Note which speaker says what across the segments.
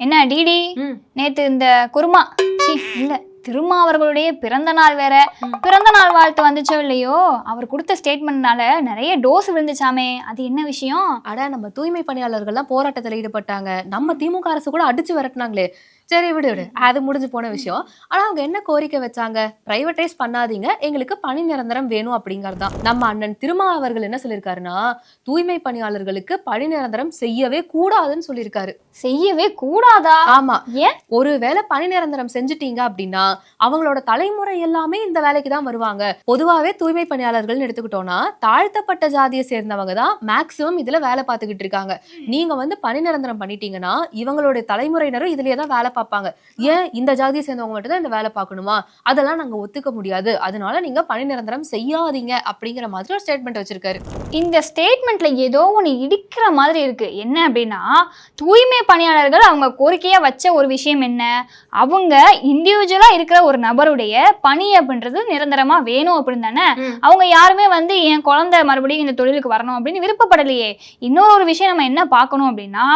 Speaker 1: என்ன டிடி. நேத்து இந்த குருமா. இல்ல திருமா அவர்களுடைய பிறந்த நாள் வேற. பிறந்த நாள் வாழ்த்து வந்துச்சோ இல்லையோ? அவர் கொடுத்த ஸ்டேட்மெண்ட்னால நிறைய டோஸ் விழுந்துச்சாமே. அது என்ன விஷயம்?
Speaker 2: அட நம்ம தூய்மை பணியாளர்கள்லாம் போராட்டத்துல ஈடுபட்டாங்க. நம்ம திமுக அரசு கூட அடிச்சு விரட்டுனாங்களே. சரி விடு விடு. அது முடிஞ்சு போன விஷயம். ஆனா அவங்க என்ன கோரிக்கை வச்சாங்க? பிரைவேடைஸ் பண்ணாதீங்க. எங்களுக்கு பணி நிரந்தரம் வேணும் அப்படிங்கறது தான். நம்ம அண்ணன் திருமா அவர்கள் என்ன சொல்லியிருக்காருன்னா தூய்மை பணியாளர்களுக்கு பணி நிரந்தரம் செய்யவே கூடாதுன்னு சொல்லியிருக்காரு.
Speaker 1: செய்யவே கூடாதா?
Speaker 2: ஆமா.
Speaker 1: ஏன்?
Speaker 2: ஒருவேளை பணி நிரந்தரம் செஞ்சுட்டீங்க அப்படின்னா அவங்களோட தலைமுறை எல்லாமே இந்த வேலைக்கு தான் வருவாங்க. பொதுவாவே தூய்மை பணியாளர்கள்னு எடுத்துக்கிட்டோம்னா தாழ்த்தப்பட்ட ஜாதியை சேர்ந்தவங்க தான் மேக்சிமம் இதுல வேலை பார்த்துக்கிட்டு இருக்காங்க. நீங்க வந்து பணி நிரந்தரம் பண்ணிட்டீங்கன்னா இவங்களுடைய தலைமுறையினரும் இதுலயே தான் வேலை பார்ப்பாங்க. ஏன் இந்த ஜாதியை சேர்ந்தவங்க மட்டும் தான் இந்த வேலை பார்க்கணுமா? அதெல்லாம் நாங்க ஒத்துக்க முடியாது. அதனால நீங்க பணி நிரந்தரம் செய்யாதீங்க அப்படிங்கிற மாதிரி ஒரு ஸ்டேட்மெண்ட் வச்சிருக்காரு.
Speaker 1: இந்த ஸ்டேட்மெண்ட்ல ஏதோ ஒன்று இடிக்கிற மாதிரி இருக்கு. என்ன அப்படின்னா தூய்மை பணியாளர்கள் அவங்க கோரிக்கையா வச்ச ஒரு விஷயம் என்ன? அவங்க இண்டிவிஜுவலா இருக்கிற ஒரு நபருடைய பணி அப்படின்றது நிரந்தரமா வேணும் அப்படின்னு தானே. அவங்க யாருமே வந்து என் குழந்தை மறுபடியும் இந்த தொழிலுக்கு வரணும் அப்படின்னு விருப்பப்படலையே. இன்னொரு ஒரு விஷயம் நம்ம என்ன பார்க்கணும் அப்படின்னா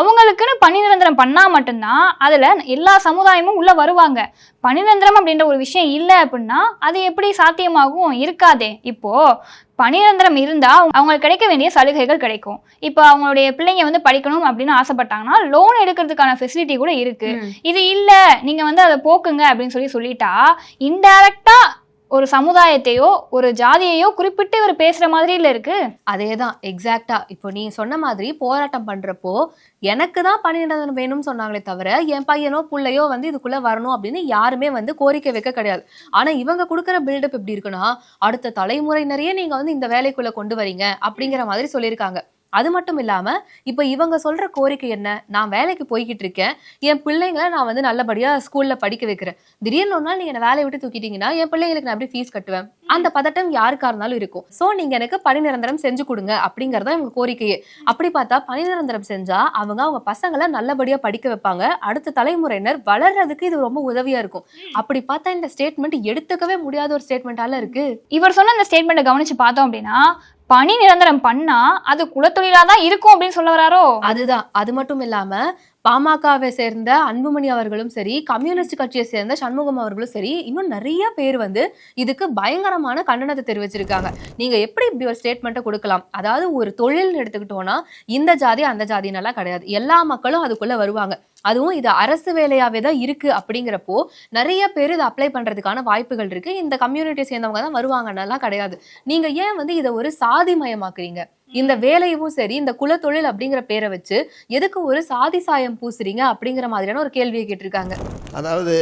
Speaker 1: அவங்களுக்குன்னு பணி நிரந்தரம் பண்ணா மட்டும்தான் அதுல எல்லா சமுதாயமும் உள்ள வருவாங்க. பணி நிரந்தரம் அப்படின்ற ஒரு விஷயம் இல்லை அப்படின்னா அது எப்படி சாத்தியமாகும் இருக்காதே. இப்போ பணி நிரந்தரம் இருந்தா அவங்க- அவங்களுக்கு கிடைக்க வேண்டிய சலுகைகள் கிடைக்கும். இப்போ அவங்களுடைய பிள்ளைங்க வந்து படிக்கணும் அப்படின்னு ஆசைப்பட்டாங்கன்னா லோன் எடுக்கிறதுக்கான ஃபெசிலிட்டி கூட இருக்கு. இது இல்ல நீங்க வந்து அதை போக்குங்க அப்படின்னு சொல்லி சொல்லிட்டா இன்டைரக்டா ஒரு சமுதாயத்தையோ ஒரு ஜாதியையோ குறிப்பிட்டு இவர் பேசுற மாதிரி இருக்குது அதே
Speaker 2: தான் எக்ஸாக்டா இப்போ நீ சொன்ன மாதிரி போராட்டம் பண்றப்போ எனக்கு தான் பணி வேணும்னு சொன்னாங்களே தவிர என் பையனோ பிள்ளையோ வந்து இதுக்குள்ள வரணும் அப்படின்னு யாருமே வந்து கோரிக்கை வைக்க கிடையாது. ஆனா இவங்க கொடுக்குற பில்டப் எப்படி இருக்குன்னா அடுத்த தலைமுறையினரையே நீங்க வந்து இந்த வேலைக்குள்ள கொண்டு வரீங்க அப்படிங்கிற மாதிரி சொல்லியிருக்காங்க. அது மட்டும் இல்லாம இப்ப இவங்க சொல்ற கோரிக்கை என்ன? நான் வேலைக்கு போய்கிட்டு இருக்கேன். என் பிள்ளைங்களை நான் வந்து நல்லபடியா ஸ்கூல்ல படிக்க வைக்கிறேன். திடீர்னு ஒரு நாள் நீங்க என்ன வேலையை விட்டு தூக்கிட்டீங்கன்னா என் பிள்ளைங்களுக்கு நான் எப்படி ஃபீஸ் கட்டுவேன்? அந்த பதட்டம் யாருக்கா இருந்தாலும் இருக்கும். சோ நீங்க எனக்கு பணி நிரந்தரம் செஞ்சு கொடுங்க அப்படிங்கறத இவங்க கோரிக்கையே. அப்படி பார்த்தா பணி நிரந்தரம் செஞ்சா அவங்க அவங்க பசங்களை நல்லபடியா படிக்க வைப்பாங்க. அடுத்த தலைமுறையினர் வளர்றதுக்கு இது ரொம்ப உதவியா இருக்கும். அப்படி பார்த்தா இந்த ஸ்டேட்மெண்ட் எடுத்துக்கவே முடியாத ஒரு ஸ்டேட்மெண்டால இருக்கு.
Speaker 1: இவர் சொன்ன அந்த ஸ்டேட்மெண்ட்டை கவனிச்சு பார்த்தோம் அப்படின்னா பணி நிரந்தரம் பண்ணா அது குலத்தொழிலா தான் இருக்கும் அப்படின்னு சொல்ல வராரோ?
Speaker 2: அதுதான். அது மட்டும் இல்லாம பாமகவை சேர்ந்த அன்புமணி அவர்களும் சரி கம்யூனிஸ்ட் கட்சியை சேர்ந்த சண்முகம் அவர்களும் சரி இன்னும் நிறைய பேர் வந்து இதுக்கு பயங்கரமான கண்டனத்தை தெரிவிச்சிருக்காங்க. நீங்க எப்படி இப்படி ஒரு ஸ்டேட்மெண்ட்டை கொடுக்கலாம்? அதாவது ஒரு தொழில்னு எடுத்துக்கிட்டோம்னா இந்த ஜாதி அந்த ஜாதினெல்லாம் கிடையாது. எல்லா மக்களும் அதுக்குள்ள வருவாங்க. அதுவும் இது அரசு வேலையாவே தான் இருக்கு அப்படிங்கிறப்போ நிறைய பேர் இதை அப்ளை பண்றதுக்கான வாய்ப்புகள் இருக்கு. இந்த கம்யூனிட்டியை சேர்ந்தவங்க தான் வருவாங்கன்னெல்லாம் கிடையாது. நீங்க ஏன் வந்து இதை ஒரு சாதி மயமாக்குறீங்க? இந்த வேலையும் சரி இந்த குலத்தொழில் அப்படிங்கிற பேரை வச்சு எதுக்கு ஒரு சாதி சாயம் பூசுறீங்க அப்படிங்கிற மாதிரியான ஒரு கேள்வியை கேட்டிருக்காங்க.
Speaker 3: அதாவது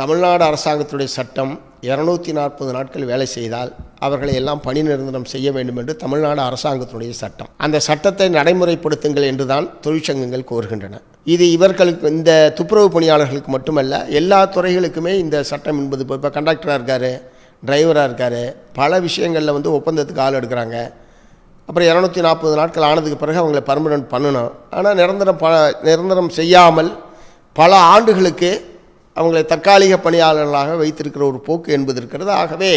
Speaker 3: தமிழ்நாடு அரசாங்கத்துடைய சட்டம் இரநூத்தி நாற்பது நாட்கள் வேலை செய்தால் அவர்களை எல்லாம் பணி நிரந்தரம் செய்ய வேண்டும் என்று தமிழ்நாடு அரசாங்கத்தினுடைய சட்டம். அந்த சட்டத்தை நடைமுறைப்படுத்துங்கள் என்றுதான் தொழிற்சங்கங்கள் கோருகின்றன. இது இவர்களுக்கு இந்த துப்புரவு பணியாளர்களுக்கு மட்டுமல்ல எல்லா துறைகளுக்குமே இந்த சட்டம் என்பது இப்போ கண்டக்டராக இருக்கார் டிரைவராக இருக்கார் பல விஷயங்களில் வந்து ஒப்பந்தத்துக்கு ஆள் எடுக்கிறாங்க. அப்புறம் இரநூத்தி நாற்பது நாட்கள் ஆனதுக்கு பிறகு அவங்கள பர்மனன்ட் பண்ணணும் ஆனால் நிரந்தரம் ப நிரந்தரம் செய்யாமல் பல ஆண்டுகளுக்கு அவங்களை தற்காலிக பணியாளர்களாக வைத்திருக்கிற ஒரு போக்கு என்பது இருக்கிறது. ஆகவே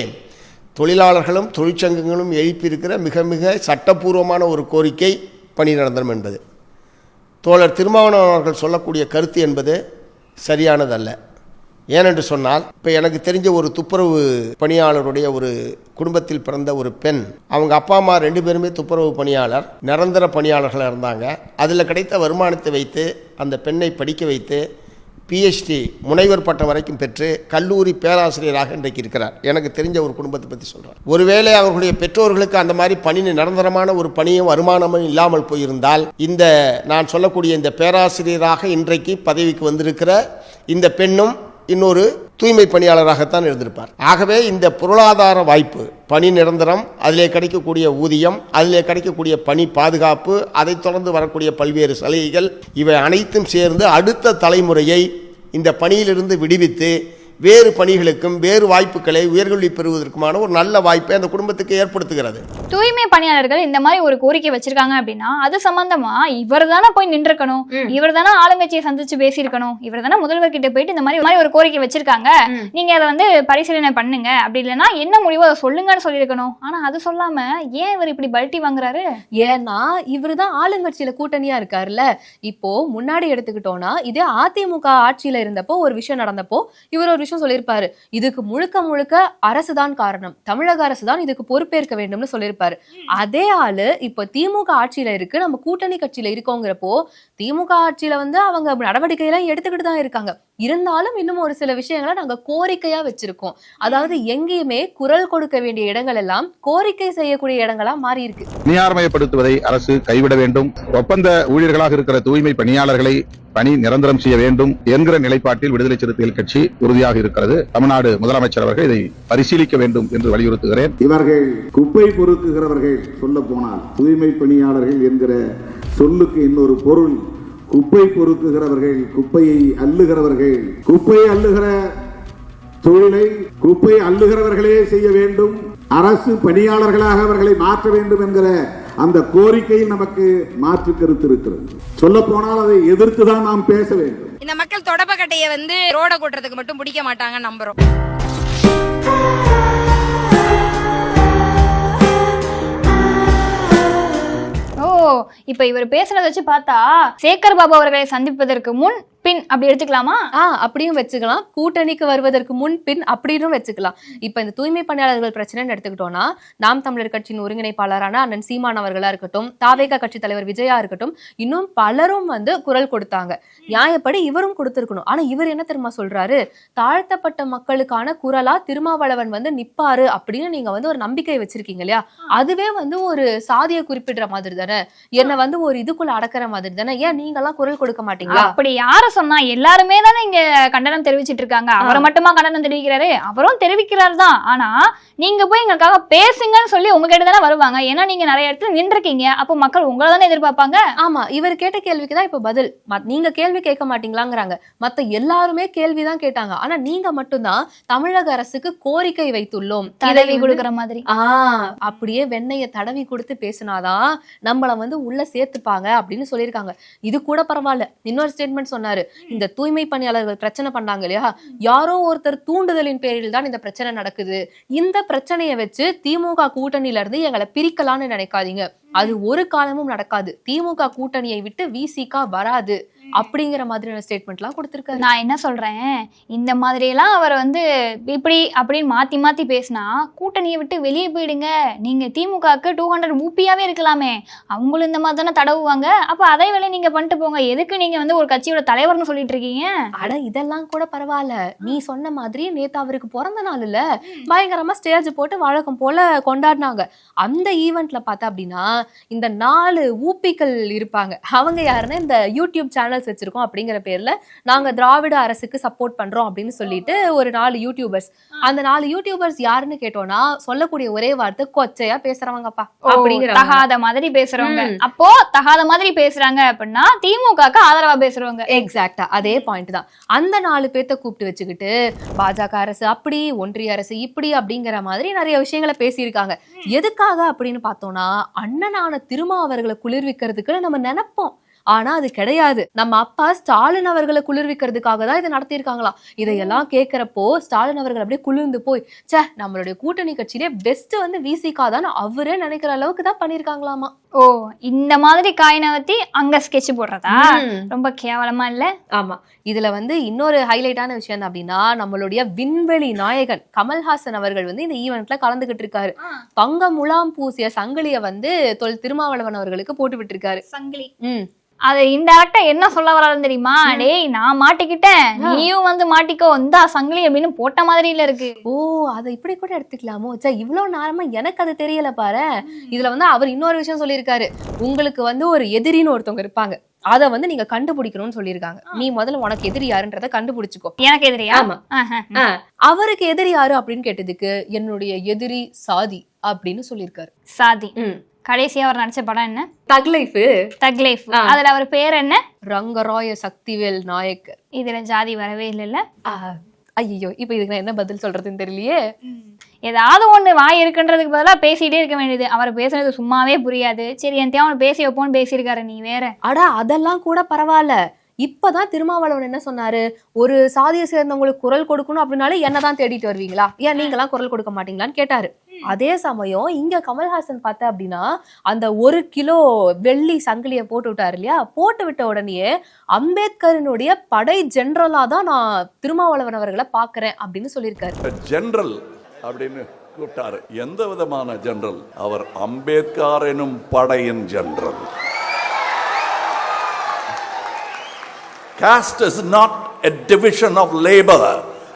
Speaker 3: தொழிலாளர்களும் தொழிற்சங்கங்களும் எழுப்பியிருக்கிற மிக மிக சட்டப்பூர்வமான ஒரு கோரிக்கை பணி நிரந்தரம் என்பது. தோழர் திருமாவளவன் அவர்கள் சொல்லக்கூடிய கருத்து என்பது சரியானதல்ல. ஏனென்று சொன்னால் இப்போ எனக்கு தெரிஞ்ச ஒரு துப்புரவு பணியாளருடைய ஒரு குடும்பத்தில் பிறந்த ஒரு பெண். அவங்க அப்பா அம்மா ரெண்டு பேருமே துப்புரவு பணியாளர் நிரந்தர பணியாளர்களாக இருந்தாங்க. அதில் கிடைத்த வருமானத்தை வைத்து அந்த பெண்ணை படிக்க வைத்து பிஹெச்டி முனைவர் பட்டம் வரைக்கும் பெற்று கல்லூரி பேராசிரியராக இன்றைக்கு இருக்கிறார். எனக்கு தெரிஞ்ச ஒரு குடும்பத்தை பற்றி சொல்கிறார் ஒருவேளை அவர்களுடைய பெற்றோர்களுக்கு அந்த மாதிரி பணி நிரந்தரமான ஒரு பணியும் வருமானமும் இல்லாமல் போயிருந்தால் இந்த நான் சொல்லக்கூடிய இந்த பேராசிரியராக இன்றைக்கு பதவிக்கு வந்திருக்கிற இந்த பெண்ணும் இன்னொரு தூய்மை பணியாளராகத்தான் இருந்திருப்பார். ஆகவே இந்த பொருளாதார வாய்ப்பு பணி நிரந்தரம் அதிலே கிடைக்கக்கூடிய ஊதியம் அதிலே கிடைக்கக்கூடிய பணி பாதுகாப்பு அதைத் தொடர்ந்து வரக்கூடிய பல்வேறு சலுகைகள் இவை அனைத்தும் சேர்ந்து அடுத்த தலைமுறையை இந்த பணியிலிருந்து விடுவித்து வேறு பணிகளுக்கும் வேறு வாய்ப்புகளை உயர்கல்வி பெறுவதற்குமான ஒரு நல்ல வாய்ப்பை அந்த குடும்பத்துக்கு ஏற்படுத்துகிறது.
Speaker 1: தூய்மை பணியாளர்கள் இந்த மாதிரி ஒரு கோரிக்கை வச்சிருக்காங்க அப்படின்னா அது சம்பந்தமா இவர் தானே போய் நின்றுக்கணும். இவர் தானே ஆளுங்கட்சியை சந்திச்சு பேசியிருக்கணும். இவர் தானே முதல்வர் கிட்ட போயிட்டு இந்த மாதிரி மாதிரி ஒரு கோரிக்கை வச்சிருக்காங்க. நீங்க அதை வந்து பரிசீலனை பண்ணுங்க. அப்படி இல்லைன்னா என்ன முடிவோ? அதை சொல்லுங்கன்னு சொல்லியிருக்கணும். ஆனா அது சொல்லாம ஏன் இவர் இப்படி பல்ட்டி வாங்குறாரு?
Speaker 2: ஏன்னா இவருதான் ஆளுங்கட்சியில கூட்டணியா இருக்காருல்ல. இப்போ முன்னாடி எடுத்துக்கிட்டோம்னா இதே அதிமுக ஆட்சியில இருந்தப்போ ஒரு விஷயம் நடந்தப்போ இவர் ஒரு விஷயம் சொல்லியிருப்பாரு. இதுக்கு முழுக்க முழுக்க அரசு தான் காரணம். தமிழக அரசு தான் இதுக்கு பொறுப்பேற்க வேண்டும்னு சொல்லியிருப்பாரு. அதே ஆளு இப்போ திமுக ஆட்சியில இருக்கு. நம்ம கூட்டணி கட்சியில இருக்கோங்கிறப்போ திமுக ஆட்சியில வந்து அவங்க நடவடிக்கையெல்லாம் எடுத்துக்கிட்டு தான் இருக்காங்க. இருந்தாலும் இன்னும் ஒரு சில விஷயங்களை நாங்க கோரிக்கையா வச்சிருக்கோம். அதாவது எங்கேயுமே குரல் கொடுக்க வேண்டிய இடங்கள் எல்லாம் கோரிக்கை செய்யக்கூடிய இடங்களா மாறி இருக்கு.
Speaker 4: தனியார்மயப்படுத்துவதை அரசு கைவிட வேண்டும். ஒப்பந்த ஊழியர்களாக இருக்கிற தூய்மை பணியாளர்களை பணி நிரந்தரம் செய்ய வேண்டும் என்கிற நிலைப்பாட்டில் விடுதலை சிறுத்தைகள் கட்சி உறுதியாக இருக்கிறது தமிழ்நாடு முதலமைச்சர் அவர்கள் இதை பரிசீலிக்க வேண்டும் என்று வலியுறுத்துகிறேன்.
Speaker 5: இவர்கள் குப்பை பொறுக்குகிறவர்கள் சொல்ல போனால் தூய்மை பணியாளர்கள் என்கிற சொல்லுக்கு இன்னொரு பொருள். குப்பை பொறுக்குகிறவர்கள் குப்பையை அள்ளுகிறவர்கள். குப்பை அள்ளுகிற தொழிலை குப்பை அள்ளுகிறவர்களே செய்ய வேண்டும். அரசு பணியாளர்களாக அவர்களை மாற்ற வேண்டும் என்கிற அந்த கோரிக்கையில் நமக்கு மாற்று கருத்து இருக்கிறது. சொல்ல போனால் அதை எதிர்த்து தான் நாம் பேச வேண்டும்.
Speaker 6: இந்த மக்கள் தொடப்பக்கட்டைய வந்து ரோட கூட்டுறதுக்கு மட்டும் பிடிக்க மாட்டாங்க நம்புறோம்.
Speaker 1: ஓ இப்ப இவர் பேசுறத வச்சு பார்த்தா சேகர் பாபு அவர்களை சந்திப்பதற்கு முன் பின் அப்படி எடுத்துக்கலாமா?
Speaker 2: ஆ அப்படியும் வச்சுக்கலாம். கூட்டணிக்கு வருவதற்கு முன் பின் அப்படின்னும் வச்சுக்கலாம். இப்ப இந்த தூய்மை பணியாளர்கள் பிரச்சனைன்னு எடுத்துக்கிட்டோம்னா நாம் தமிழர் கட்சியின் ஒருங்கிணைப்பாளரான அண்ணன் சீமான் அவர்களா இருக்கட்டும் தாவேகா கட்சி தலைவர் விஜயா இருக்கட்டும் இன்னும் பலரும் வந்து குரல் கொடுத்தாங்க. நியாயப்படி இவரும் கொடுத்திருக்கணும். ஆனா இவர் என்ன தெரியுமா சொல்றாரு? தாழ்த்தப்பட்ட மக்களுக்கான குரலா திருமாவளவன் வந்து நிப்பாரு அப்படின்னு நீங்க வந்து ஒரு நம்பிக்கை வச்சிருக்கீங்க இல்லையா? அதுவே வந்து ஒரு சாதியை குறிப்பிடுற மாதிரி தானே? என்ன வந்து ஒரு இதுக்குள்ள அடக்குற மாதிரி தானே? ஏன் நீங்க எல்லாம் குரல் கொடுக்க மாட்டீங்களா?
Speaker 1: அப்படி யார சொன்னா எல்லாருமே தானே இங்க கண்டனம் தெரிவிச்சிட்டு இருக்காங்க அவரை மட்டுமா கண்டனம் தெரிவிக்கிறாரு? அவரும் தெரிவிக்கிறார் தான் ஆனா நீங்க போய் எங்களுக்காக பேசுங்கன்னு சொல்லி உங்ககிட்ட தானே வருவாங்க. ஏன்னா நீங்க நிறைய இடத்துல நின்றுருக்கீங்க. அப்போ மக்கள் உங்களை தானே எதிர்பார்ப்பாங்க?
Speaker 2: ஆமா இவர் கேட்ட கேள்விக்கு தான் இப்ப பதில். நீங்க கேள்வி கேட்க மாட்டீங்களாங்கிறாங்க. மத்த எல்லாருமே கேள்விதான் கேட்டாங்க. ஆனா நீங்க மட்டும்தான் தமிழக அரசுக்கு கோரிக்கை வைத்துள்ளோம்.
Speaker 1: தடவி கொடுக்குற மாதிரி.
Speaker 2: ஆ அப்படியே வெண்ணெய தடவி கொடுத்து பேசினாதான் நம்மள வந்து உள்ள சேர்த்துப்பாங்க அப்படின்னு சொல்லியிருக்காங்க. இது கூட பரவாயில்ல. இன்னொரு ஸ்டேட்மெண்ட் சொன்னாரு. இந்த தூய்மை பணியாளர்கள் பிரச்சனை பண்ணாங்க இல்லையா? யாரோ ஒருத்தர் தூண்டுதலின் பேரில் தான் இந்த பிரச்சனை நடக்குது. இந்த பிரச்சனையை வச்சு திமுக கூட்டணியில இருந்து எங்களை பிரிக்கலாம்னு நினைக்காதீங்க. அது ஒரு காலமும் நடக்காது. திமுக கூட்டணியை விட்டு விசிகா வராது. அப்படிங்கிற மாதிரியான ஸ்டேட்மெண்ட்லாம் கொடுத்திருக்காரு.
Speaker 1: நான் என்ன சொல்றேன்? இந்த மாதிரியெல்லாம் அவர் வந்து இப்படி அப்படின்னு மாத்தி மாத்தி பேசினா கூட்டணியை விட்டு வெளியே போயிடுங்க. நீங்க திமுகவுக்கு டூ ஹண்ட்ரட் ஊப்பியாவே இருக்கலாமே. அவங்களும் இந்த மாதிரி தானே தடவுவாங்க. அப்ப அதே வேலையை நீங்க பண்ணிட்டு போங்க. எதுக்கு நீங்க வந்து ஒரு கட்சியோட தலைவர்னு சொல்லிட்டு இருக்கீங்க?
Speaker 2: அட இதெல்லாம் கூட பரவாயில்ல. நீ சொன்ன மாதிரி நேத்து அவருக்கு பிறந்த நாள் இல்ல பயங்கரமா ஸ்டேஜ் போட்டு வழக்கம் போல கொண்டாடினாங்க. அந்த ஈவெண்ட்ல பார்த்தா அப்படின்னா இந்த நாலு ஊப்பிகள் இருப்பாங்க. அவங்க யாருன்னா இந்த யூடியூப் சேனல்ஸ் வச்சிருக்கோம் அப்படிங்கிற பேர்ல நாங்க திராவிட அரசுக்கு சப்போர்ட் பண்றோம் அப்படின்னு சொல்லிட்டு ஒரு நாலு யூடியூபர்ஸ் அந்த நாலு யூடியூபர்ஸ் யாருன்னு கேட்டோம்னா சொல்லக்கூடிய ஒரே வார்த்தை கொச்சையா பேசுறவங்கப்பா. அப்படிங்கிற
Speaker 1: தகாத மாதிரி பேசுறவங்க. அப்போ தகாத மாதிரி பேசுறாங்க அப்படின்னா திமுகக்கு ஆதரவா பேசுறவங்க.
Speaker 2: எக்ஸாக்டா அதே பாயிண்ட் தான். அந்த நாலு பேர்த்த கூப்பிட்டு வச்சுக்கிட்டு பாஜக அரசு அப்படி ஒன்றிய அரசு இப்படி அப்படிங்கிற மாதிரி நிறைய விஷயங்களை பேசியிருக்காங்க. எதுக்காக அப்படின்னு பார்த்தோம்னா அண்ணனான திருமா அவர்களை குளிர்விக்கிறதுக்கு நம்ம நினைப்போம். ஆனா அது கிடையாது. நம்ம அப்பா ஸ்டாலின் அவர்களை குளிர்விக்கிறதுக்காக தான் இதை நடத்தியிருக்காங்களாம். இதையெல்லாம் கேட்கிறப்போ ஸ்டாலின் அவர்கள் அப்படியே குளிர்ந்து போய் ச்சே நம்மளுடைய கூட்டணி கட்சியிலே பெஸ்ட் வந்து விசிகா தான் அவரே நினைக்கிற அளவுக்கு தான் பண்ணியிருக்காங்களாமா?
Speaker 1: ஓ இந்த மாதிரி காய் நகர்த்தி அங்க ஸ்கெட்ச் போடுறதா. ரொம்ப கேவலமா இல்ல?
Speaker 2: ஆமா. இதுல வந்து இன்னொரு ஹைலைட்டான விஷயம் அப்படின்னா நம்மளுடைய விண்வெளி நாயகன் கமல்ஹாசன் அவர்கள் வந்து இந்த ஈவெண்ட்ல கலந்துகிட்டு இருக்காரு. தங்க முலாம் பூசிய சங்கிலிய வந்து தொல் திருமாவளவன் அவர்களுக்கு போட்டு விட்டுருக்காரு.
Speaker 1: சங்கிலி.
Speaker 2: ம்.
Speaker 1: அது இன்டெரக்டா என்ன சொல்ல வராருன்னு தெரியுமா? டேய் நான் மாட்டிக்கிட்டேன். நீயும் வந்து மாட்டிக்கோ. இந்தா சங்கிலி அப்படின்னு போட்ட மாதிரில இருக்கு.
Speaker 2: ஓ அதை இப்படி கூட எடுத்துக்கலாமோ? சே இவ்வளவு நேரமா எனக்கு அது தெரியல பாரு. இதுல வந்து அவர் இன்னொரு விஷயம் சொல்லியிருக்காரு. உங்களுக்கு வந்து ஒரு எதிரின்னு ஒருத்தவங்க இருப்பாங்க. அத வந்து நீங்க கண்டுபிடிக்கணும்னு சொல்லியிருக்காங்க. நீ முதல்ல உனக்கு எதிரி யாருன்றத கண்டுபிடிச்சுக்கோ.
Speaker 1: எனக்கு எதிரியா?
Speaker 2: ஆமா. அவருக்கு எதிரி யாரு அப்படின்னு கேட்டதுக்கு என்னுடைய எதிரி சாதி அப்படின்னு சொல்லியிருக்காரு.
Speaker 1: சாதி. கடைசியா அவர் நடிச்ச படம் என்ன?
Speaker 2: Thug life
Speaker 1: thug life. அதுல அவர் பேர் என்ன?
Speaker 2: ரங்கராய சக்திவேல் நாயக்கர்
Speaker 1: இதுல ஜாதி வரவே இல்லைல்ல?
Speaker 2: ஐயோ இப்போ இதுக்கு நான் என்ன பதில் சொல்றதுன்னு தெரியலையே.
Speaker 1: ஏதாவது ஒண்ணு வாய் இருக்குன்றதுக்கு பதிலா பேசிட்டே இருக்க வேண்டியது. அவர் பேசுனது சும்மாவே புரியாது. சரி என் தேவன் பேசி வைப்போன்னு பேசியிருக்காரு நீ வேற.
Speaker 2: அட அதெல்லாம் கூட பரவாயில்ல. இப்பதான் திருமாவளவன் என்ன சொன்னாரு? ஒரு சாதியை சேர்ந்தவங்களுக்கு குரல் கொடுக்கணும் அப்படின்னாலே என்னதான் தேடிட்டு வருவீங்களா? ஏன் நீங்களாம் குரல் கொடுக்க மாட்டீங்களான்னு கேட்டாரு. அதே சமயம் இங்க கமல்ஹாசன் பார்த்த அப்படின்னா அந்த ஒரு கிலோ வெள்ளி சங்கிலியை போட்டு விட்டாரு இல்லையா? போட்டு விட்ட உடனேயே அம்பேத்கரினுடைய படை ஜென்ரலா தான் நான் திருமாவளவன் அவர்களை பாக்குறேன் அப்படின்னு சொல்லியிருக்காரு.
Speaker 7: ஜென்ரல் அப்படின்னு கூப்பிட்டாரு. எந்த விதமான ஜென்ரல்? அவர் அம்பேத்கர் எனும் படையின் general. Caste is not a division of labor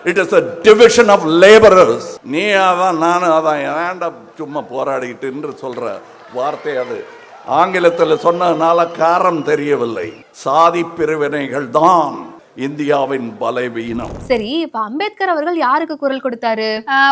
Speaker 7: it is a division of laborers நீ அதான் நானும் அதான் ஏன்டா சும்மா போராடிக்கிட்டு என்று சொல்ற? வார்த்தை அது. ஆங்கிலத்தில் சொன்னதுனால காரம் தெரியவில்லை. சாதி பிரிவினைகள் தான் இந்தியாவின் பலவீனம்.
Speaker 2: சரி இப்ப அம்பேத்கர் அவர்கள் யாருக்கு குரல் கொடுத்தாரு?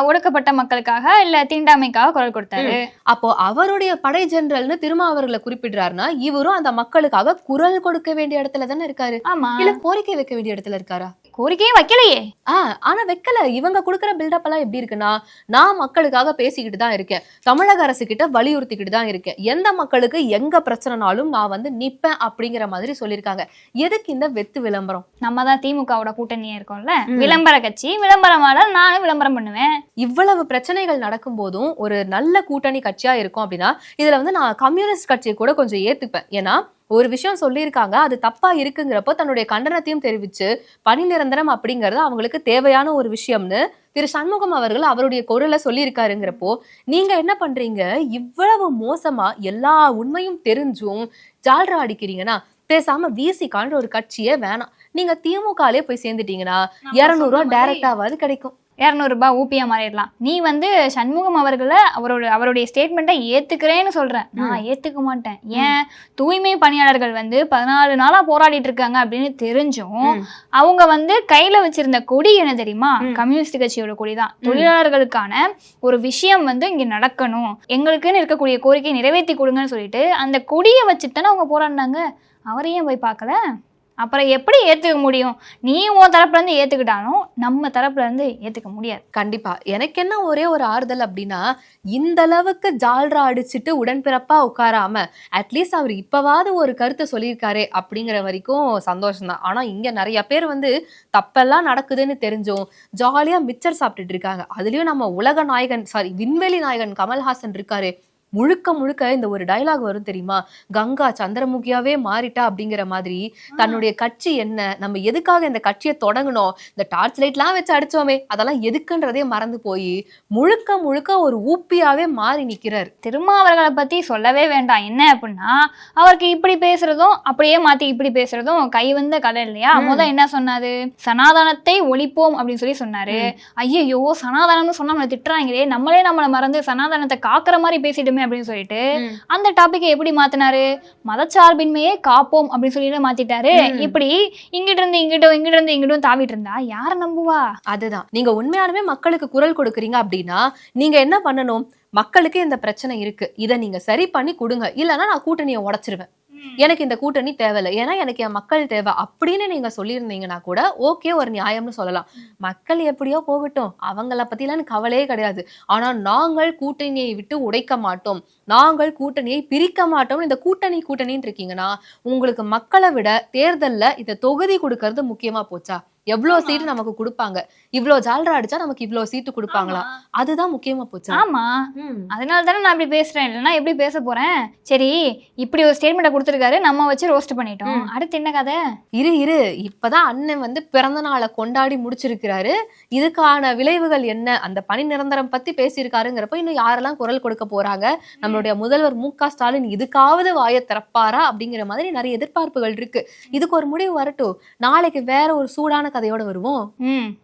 Speaker 1: ஒடுக்கப்பட்ட மக்களுக்காக இல்ல தீண்டாமைக்காக குரல் கொடுத்தாரு.
Speaker 2: அப்போ அவருடைய படை ஜெனரல்னு திருமா அவர்களை குறிப்பிடுறாருன்னா இவரும் அந்த மக்களுக்காக குரல் கொடுக்க வேண்டிய இடத்துல தானே இருக்காரு?
Speaker 1: ஆமா.
Speaker 2: இல்ல கோரிக்கை வைக்க வேண்டிய இடத்துல இருக்காரா?
Speaker 1: கோரிக்கையே வைக்கலையே.
Speaker 2: ஆ ஆனா வைக்கல. இவங்க கொடுக்குற பில்டப் எல்லாம் எப்படி இருக்குன்னா நான் மக்களுக்காக பேசிக்கிட்டு தான் இருக்கேன். தமிழக அரசு கிட்ட வலியுறுத்திக்கிட்டு தான் இருக்கேன். எந்த மக்களுக்கு எங்க பிரச்சனைனாலும் நான் வந்து நிப்பேன் அப்படிங்கிற மாதிரி சொல்லியிருக்காங்க. எதுக்கு இந்த வெத்து விளம்பரம்?
Speaker 1: நம்ம தான் திமுகவோட கூட்டணியா இருக்கோம்ல. விளம்பர கட்சி விளம்பரமாட நானும் விளம்பரம் பண்ணுவேன்.
Speaker 2: இவ்வளவு பிரச்சனைகள் நடக்கும் போதும் ஒரு நல்ல கூட்டணி கட்சியா இருக்கும் அப்படின்னா இதுல வந்து நான் கம்யூனிஸ்ட் கட்சியை கூட கொஞ்சம் ஏத்துப்பேன். ஏன்னா ஒரு விஷயம் சொல்லியிருக்காங்க அது தப்பா இருக்குங்கிறப்போ தன்னுடைய கண்டனத்தையும் தெரிவிச்சு பணி நிரந்தரம் அப்படிங்கிறது அவங்களுக்கு தேவையான ஒரு விஷயம்னு திரு சண்முகம் அவர்கள் அவருடைய குரல்ல சொல்லியிருக்காருங்கிறப்போ நீங்க என்ன பண்றீங்க? இவ்வளவு மோசமா எல்லா உண்மையும் தெரிஞ்சும் ஜால்ரா அடிக்கிறீங்கன்னா பேசாம விசிகான்ற ஒரு கட்சியே வேணாம். நீங்க திமுகலே போய் சேர்ந்துட்டீங்கன்னா இருநூறு ரூபா டைரக்டாவது கிடைக்கும்.
Speaker 1: இரநூறுபா ஊப்பியா மாறிடலாம். நீ வந்து சண்முகம் அவர்களை அவரோட அவருடைய ஸ்டேட்மெண்ட்டை ஏத்துக்கிறேன்னு சொல்றேன். நான் ஏத்துக்க மாட்டேன். ஏன்? தூய்மை பணியாளர்கள் வந்து பதினாலு நாளா போராடிட்டு இருக்காங்க அப்படின்னு தெரிஞ்சும். அவங்க வந்து கையில வச்சிருந்த கொடி என்ன தெரியுமா. கம்யூனிஸ்ட் கட்சியோட கொடி தான். தொழிலாளர்களுக்கான ஒரு விஷயம் வந்து இங்க நடக்கணும். எங்களுக்குன்னு இருக்கக்கூடிய கோரிக்கையை நிறைவேற்றி கொடுங்கன்னு சொல்லிட்டு அந்த கொடியை வச்சுட்டு தானே அவங்க போராடினாங்க. அவரையும் போய் பார்க்கல? அப்புறம் எப்படி ஏற்றுக்க முடியும்? நீ உன் தரப்புலேருந்து ஏற்றுக்கிட்டாலும் நம்ம தரப்புலேருந்து ஏற்றுக்க முடியாது.
Speaker 2: கண்டிப்பாக எனக்கு என்ன ஒரே ஒரு ஆறுதல் அப்படின்னா இந்த அளவுக்கு ஜால்ரா அடிச்சுட்டு உடன்பிறப்பா உட்காராம அட்லீஸ்ட் அவர் இப்பவாவது ஒரு கருத்தை சொல்லியிருக்காரே அப்படிங்கிற வரைக்கும் சந்தோஷம் தான் இங்கே நிறைய பேர் வந்து தப்பெல்லாம் நடக்குதுன்னு தெரிஞ்சும் ஜாலியாக மிச்சர் சாப்பிட்டுட்டு இருக்காங்க. அதுலேயும் நம்ம உலக நாயகன் சாரி விண்வெளி நாயகன் கமல்ஹாசன் இருக்காரு. முழுக்க முழுக்க இந்த ஒரு டயலாக் வரும் தெரியுமா? கங்கா சந்திரமுகியாவே மாறிட்டா அப்படிங்கிற மாதிரி தன்னுடைய கட்சி என்ன? நம்ம எதுக்காக இந்த கட்சியை தொடங்கணும்? இந்த டார்ச் லைட்லாம் வச்சு அடிச்சோமே. அதெல்லாம் எதுக்குன்றதே மறந்து போய் முழுக்க முழுக்க ஒரு ஊப்பியாவே மாறி நிக்கிறாரு.
Speaker 1: திருமாவர்களை பத்தி சொல்லவே வேண்டாம். என்ன அப்படின்னா அவருக்கு இப்படி பேசுறதும் அப்படியே மாத்தி இப்படி பேசுறதும் கை வந்த கதை இல்லையா. முத என்ன சொன்னாரு? சனாதனத்தை ஒழிப்போம் அப்படின்னு சொல்லி சொன்னாரு. ஐயோ சனாதனம்னு சொன்னா நம்மளை திட்டுறாங்களே. நம்மளே நம்மளை மறந்து சனாதனத்தை காக்குற மாதிரி பேசிட்டுமே அப்படின்னு சொல்லிட்டு. அந்த டாபிக்கை எப்படி மாத்தினாரு? மதச்சார்பின்மையே காப்போம் அப்படின்னு சொல்லிட்டு மாத்திட்டாரு. இப்படி இங்கிட்டு இருந்து இங்கிட்டும் இங்கிட்டு இருந்து இங்கிட்டும் தாவிட்டு இருந்தா யார நம்புவா?
Speaker 2: அதுதான். நீங்க உண்மையாலுமே மக்களுக்கு குரல் கொடுக்குறீங்க அப்படின்னா நீங்க என்ன பண்ணணும்? மக்களுக்கு இந்த பிரச்சனை இருக்கு. இதை நீங்க சரி பண்ணி கொடுங்க. இல்லைன்னா நான் கூட்டணியை உடைச்சிருவேன். எனக்கு இந்த கூட்டணி தேவையில்லை. ஏன்னா எனக்கு என் மக்கள் தேவை. அப்படின்னு நீங்க சொல்லியிருந்தீங்கன்னா கூட ஓகே ஒரு நியாயம்னு சொல்லலாம். மக்கள் எப்படியோ போகட்டும். அவங்கள பத்திலாம் கவலையே கிடையாது. ஆனா நாங்கள் கூட்டணியை விட்டு உடைக்க மாட்டோம். நாங்கள் கூட்டணியை பிரிக்க மாட்டோம். இந்த கூட்டணி கூட்டணின்னு இருக்கீங்கன்னா உங்களுக்கு மக்களை விட தேர்தல்ல இந்த தொகுதி கொடுக்கறது முக்கியமா போச்சா? எவ்வளவு சீட்டு நமக்கு கொடுப்பாங்க? இவ்ளோ ஜால்ரா அடிச்சா நமக்கு இவ்ளோ சீட்டு கொடுப்பாங்களா? அதுதான் முக்கியமா போச்சா.
Speaker 1: ஆமா. அதனால தானே நான் இப்படி பேசுறேன். இல்லைன்னா எப்படி பேச போறேன்? சரி இப்படி ஒரு ஸ்டேட்மெண்ட்டை கொடுத்துருக்காரு. நம்ம வச்சு ரோஸ்ட் பண்ணிட்டோம். அடுத்து என்ன கதை?
Speaker 2: இரு இரு. இப்பதான் அண்ணன் வந்து பிறந்த நாளை கொண்டாடி முடிச்சிருக்கிறாரு. இதுக்கான விளைவுகள் என்ன? அந்த பணி நிரந்தரம் பத்தி பேசியிருக்காருங்கிறப்ப இன்னும் யாரெல்லாம் குரல் கொடுக்க போறாங்க? நம்மளுடைய முதல்வர் மு க ஸ்டாலின் இதுக்காவது வாயை திறப்பாரா? அப்படிங்கிற மாதிரி நிறைய எதிர்பார்ப்புகள் இருக்கு. இதுக்கு ஒரு முடிவு வரட்டும். நாளைக்கு வேற ஒரு சூடான கதையோட வருவோம்.
Speaker 1: ம்.